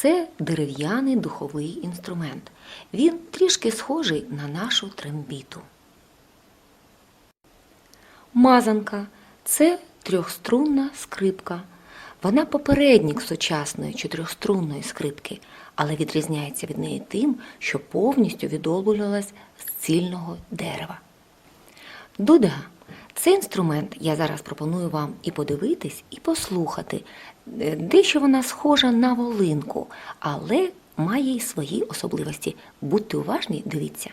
Це дерев'яний духовий інструмент. Він трішки схожий на нашу трембіту. Мазанка це трьохструнна скрипка. Вона попередник сучасної чотирьохструнної скрипки, але відрізняється від неї тим, що повністю відолблювалась з цільного дерева. Дуда це інструмент, я зараз пропоную вам і подивитись, і послухати. Е, Дещо вона схожа на волинку, але має й свої особливості. Будьте уважні, дивіться.